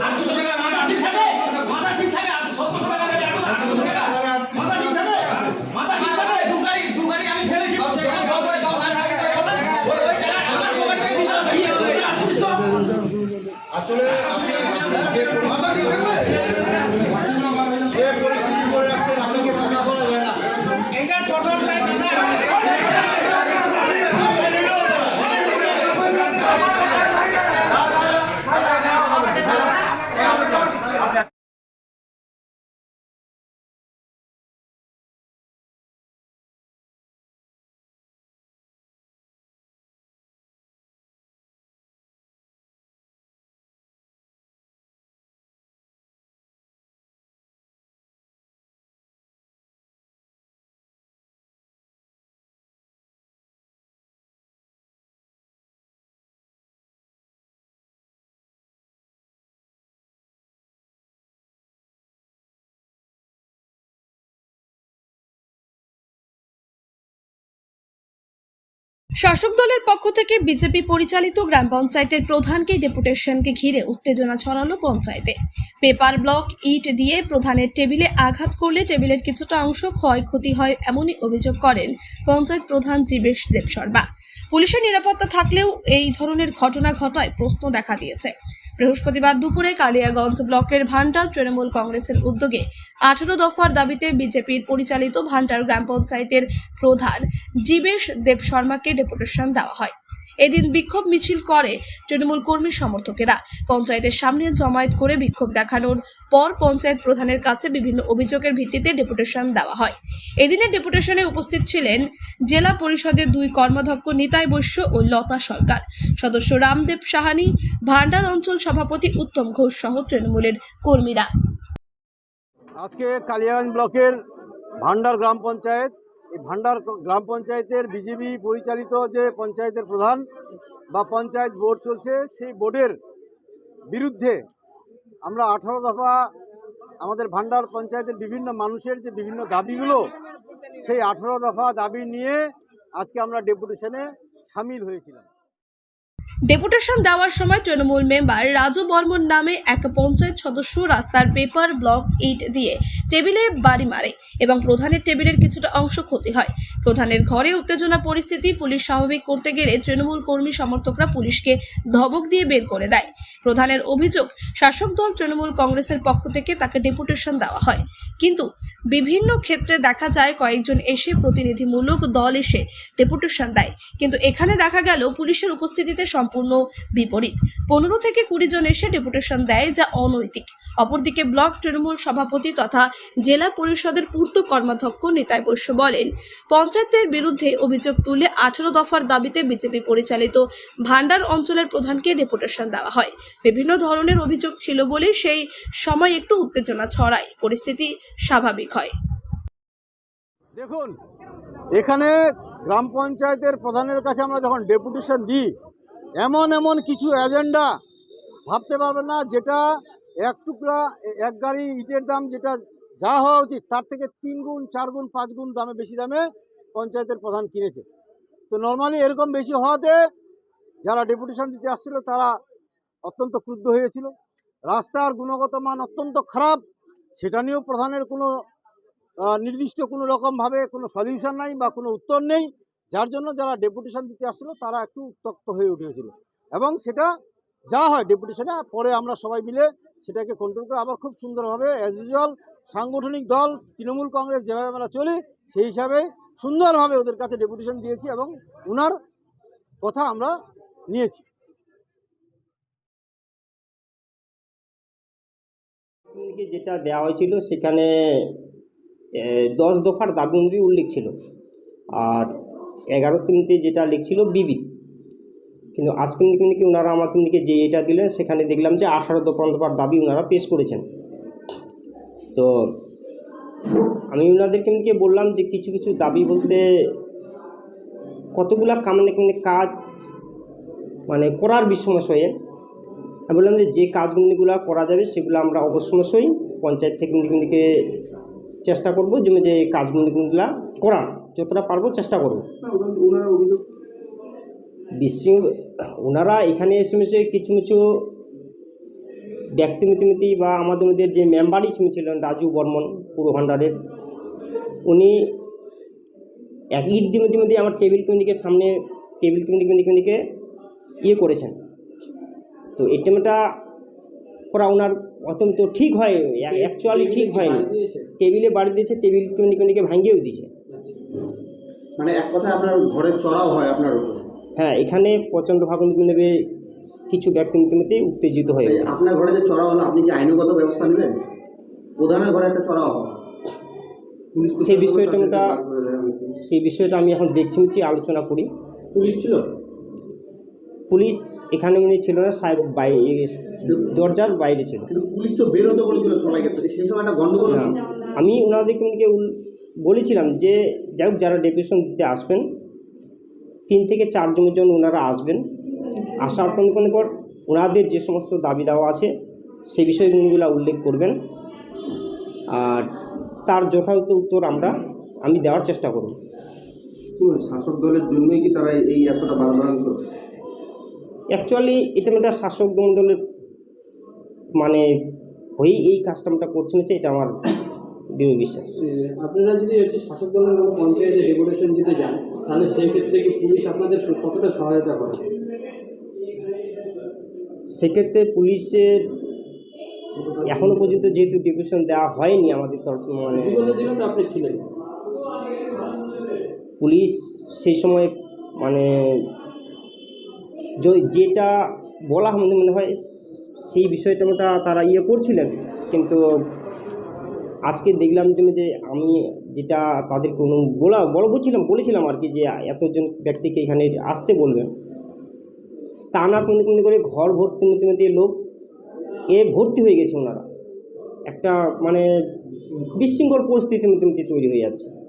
আটশো টাকা মাথা ঠিক থাকে মাথা ঠিক থাকে সতেরোশো টাকা আটশো টাকা মাথা ঠিক থাকে মাথা ঠিক থাকে দু গাড়ি দু গাড়ি আমি ফেলেছি? আসলে শাসক দলের পক্ষ থেকে বিজেপি পরিচালিত গ্রাম পঞ্চায়েতের প্রধানকে ডেপুটেশনকে ঘিরে উত্তেজনা ছড়ালো পঞ্চায়েতে। পেপার ব্লক ইট দিয়ে প্রধানের টেবিলে আঘাত করলে টেবিলের কিছুটা অংশ ক্ষয়ক্ষতি হয় এমনই অভিযোগ করেন পঞ্চায়েত প্রধান জীবেশ দেব শর্মা। পুলিশের নিরাপত্তা থাকলেও এই ধরনের ঘটনা ঘটায় প্রশ্ন দেখা দিয়েছে। বৃহস্পতিবার দুপুরে কালিয়াগঞ্জ ব্লকের ভান্ডার তৃণমূল কংগ্রেসের উদ্যোগে আঠারো দফার দাবিতে বিজেপির পরিচালিত ভান্ডার গ্রাম পঞ্চায়েতের প্রধান জীবেশ দেব শর্মাকে ডেপুটেশন দেওয়া হয়। এদিন বিক্ষোভ মিছিল করে তৃণমূল কর্মী সমর্থকেরা। পঞ্চায়েতের সামনে জমায়েত করে বিক্ষোভ দেখানোর পর পঞ্চায়েত প্রধানের কাছে বিভিন্ন অভিযোগের ভিত্তিতে ডেপুটেশন দেওয়া হয়। এদিনের ডেপুটেশনে উপস্থিত ছিলেন জেলা পরিষদের দুই কর্মাধ্যক্ষ নিতাই বৈশ্য ও লতা সরকার। সদস্য রামদেব সাহানি ভান্ডার অঞ্চল সভাপতি উত্তম ঘোষ সহ তৃণমূলের কর্মীরা। আজকে কালিয়াগঞ্জ ব্লকের ভান্ডার গ্রাম পঞ্চায়েত ভান্ডার গ্রাম পঞ্চায়েতের বিজেপি পরিচালিত যে পঞ্চায়েতের প্রধান বা পঞ্চায়েত বোর্ড চলছে, সেই বোর্ডের বিরুদ্ধে আমরা আঠারো দফা আমাদের ভান্ডার পঞ্চায়েতের বিভিন্ন মানুষের যে বিভিন্ন দাবিগুলো, সেই আঠারো দফা দাবি নিয়ে আজকে আমরা ডেপুটেশনে সামিল হয়েছিলাম। ডেপুটেশন দেওয়ার সময় তৃণমূল মেম্বার রাজু বর্মন নামে এক পঞ্চায়েত সদস্য রাস্তার পেপার ব্লক ইট দিয়ে টেবিলে বাড়ি মারে এবং প্রধানের টেবিলের কিছুটা অংশ ক্ষতি হয়। প্রধানের ঘরে উত্তেজনা পরিস্থিতি পুলিশ স্বাভাবিক করতে গেলে তৃণমূল কর্মী সমর্থকরা পুলিশকে ধমক দিয়ে বের করে দেয়। প্রধানের অভিযোগ, শাসক দল তৃণমূল কংগ্রেসের পক্ষ থেকে তাকে ডেপুটেশন দেওয়া হয়। কিন্তু বিভিন্ন ক্ষেত্রে দেখা যায় কয়েকজন এসে প্রতিনিধিমূলক দল এসে ডেপুটেশন দেয়। কিন্তু এখানে দেখা গেল পুলিশের উপস্থিতিতে সম্পূর্ণ বিপরীত। পনেরো থেকে কুড়ি জন এসে ডেপুটেশন দেয় যা অনৈতিক। অপরদিকে ব্লক তৃণমূল সভাপতি তথা জেলা পরিষদের পূর্ত কর্মাধ্যক্ষ নিতাই বৈশ্য বলেন, পঞ্চায়েতের বিরুদ্ধে অভিযোগ তুলে আঠারো দফার দাবিতে বিজেপি পরিচালিত ভান্ডার অঞ্চলের প্রধানকে ডেপুটেশন দেওয়া হয়। বিভিন্ন ধরনের অভিযোগ ছিল বলে সেই সময় একটু উত্তেজনা ছড়ায়। পরিস্থিতি স্বাভাবিক হয়। দেখুন, এখানে গ্রাম পঞ্চায়েতের প্রধানের কাছে আমরা যখন ডেপুটেশন দিই এমন এমন কিছু এজেন্ডা ভাবতে পারবেন না, যেটা এক টুকরা, এক গাড়ি ইটের দাম যেটা যা হওয়া উচিত, তার থেকে তিন গুণ, চার গুণ, পাঁচ গুণ দামে, বেশি দামে পঞ্চায়েতের প্রধান কিনেছে। তো নর্মালি এরকম বেশি হওয়াতে যারা ডেপুটেশন দিতে আসছিল, তারা অত্যন্ত ক্রুদ্ধ হয়েছিল। রাস্তার গুণগত মান অত্যন্ত খারাপ, সেটা নিয়েও প্রধানের কোনো নির্দিষ্ট কোনো রকমভাবে কোনো সলিউশন নাই বা কোনো উত্তর নেই। যার জন্য যারা ডেপুটেশন দিতে আসছিল, তারা একটু উত্তক্ত হয়ে উঠেছিল। এবং সেটা যা হয়, ডেপুটেশনে, পরে আমরা সবাই মিলে সেটাকে কন্ট্রোল করে, আবার খুব সুন্দরভাবে অ্যাজ ইউজুয়াল সাংগঠনিক দল, তৃণমূল কংগ্রেস যেভাবে আমরা চলি, সেই হিসাবে সুন্দরভাবে ওদের কাছে ডেপুটেশন দিয়েছি এবং ওনার কথা আমরা নিয়েছি। যেটা দেওয়া হয়েছিল, সেখানে দশ দফার দাবিমুবি উল্লেখ ছিল। আর এগারো তিনতে যেটা লিখছিল বিবি। কিন্তু আজকে নাকি ওনারা আমাকে দিকে যে এটা দিলেন সেখানে দেখলাম যে আঠারো দফা দফার দাবি ওনারা পেশ করেছেন। তো আমি ওনাদেরকে দিকে বললাম যে কিছু কিছু দাবি বলতে কতগুলা কামনে কামনে কাজ মানে করার বিষয়ে আমি বললাম যে যে কাজগুলিগুলো করা যাবে সেগুলো আমরা অবশ্যই পঞ্চায়েত থেকে দিকে চেষ্টা করব যে কাজগুলিগুলো করার। যতটা পারব চেষ্টা করব বিশ্ব ওনারা এখানে এসে এসে কিছু কিছু ব্যক্তি মিতিমিতি বা আমাদের মধ্যে যে মেম্বারই ছিলেন রাজু বর্মন পুরো ভান্ডারের উনি এক ইট দিমে দিমে দিয়ে আমার টেবিল ক্লিনিকের সামনে টেবিল ক্লিনিক ক্লিনিকে ইয়ে করেছেন। তো এটিএমটা করা ওনার অত্যন্ত ঠিক হয় অ্যাকচুয়ালি ঠিক হয়নি। টেবিলে বাড়ি দিয়েছে টেবিল ক্লিনিক ক্লিনিকে ভাঙিয়েও দিয়েছে। মানে এক কথায় আপনার ঘরের চড়াও হয় আপনার উপর। হ্যাঁ এখানে প্রচণ্ড ভাবে কিছু ব্যক্তি মিতিমিতি উত্তেজিত হয়ে আপনার ঘরে যে চড়াও হলো আপনি কি আইনগত ব্যবস্থা নেবেন? প্রধানের ঘরে একটা চড়াও সেই বিষয়টা অনেকে। সেই বিষয়টা আমি এখন দেখছি মিছি আলোচনা করি। পুলিশ ছিল? পুলিশ এখানে উনি ছিল না সাহেব বাইরে দরজার বাইরে ছিল। পুলিশ তো বেরোতে বলেছিল সবাইকে সেই সময় একটা গন্ডগোল আমি ওনাদেরকে উনিকে উল- বলেছিলাম যে যাই হোক যারা ডেপুটেশন দিতে আসবেন তিন থেকে চারজনের জন্য ওনারা আসবেন। আসার পর পর ওনাদের যে সমস্ত দাবি দাওয়া আছে সেই বিষয়গুলো উল্লেখ করবেন। আর তার যথাযথ উত্তর আমরা আমি দেওয়ার চেষ্টা করব। শাসক দলের জন্যই কি তারা এই এতটা বারবারান্ত অ্যাকচুয়ালি এটা একটা শাসক দলের মানে হয়েই এই কাজটা করছে হচ্ছে এটা আমার দৃঢ় বিশ্বাস। আপনারা যদি হচ্ছে শাসক দলের কোনো পঞ্চায়েতে ডেপুটেশন দিতে যান তাহলে সেই ক্ষেত্রে কি পুলিশ আপনাদের কতটা সহায়তা করে সেক্ষেত্রে পুলিশের এখনও পর্যন্ত যেহেতু ডিভিশন দেওয়া হয়নি আমাদের তরফ মানে ছিলেন। পুলিশ সেই সময় মানে য- যেটা বলা আমাদের মনে হয় সেই বিষয়টা ওটা তারা ইয়ে করছিলেন কিন্তু আজকে দেখলাম যে যে আমি যেটা তাদেরকে অনু, বলা বড় বলছিলাম, বলেছিলাম আর কি যে এতজন ব্যক্তিকে এখানে আসতে বলবেন। কোনো করে ঘর ভর্তি মধ্যে লোক এ ভর্তি হয়ে গেছে ওনারা। একটা মানে বিশৃঙ্খল পরিস্থিতির মধ্যে মধ্যে তৈরি হয়ে যাচ্ছে।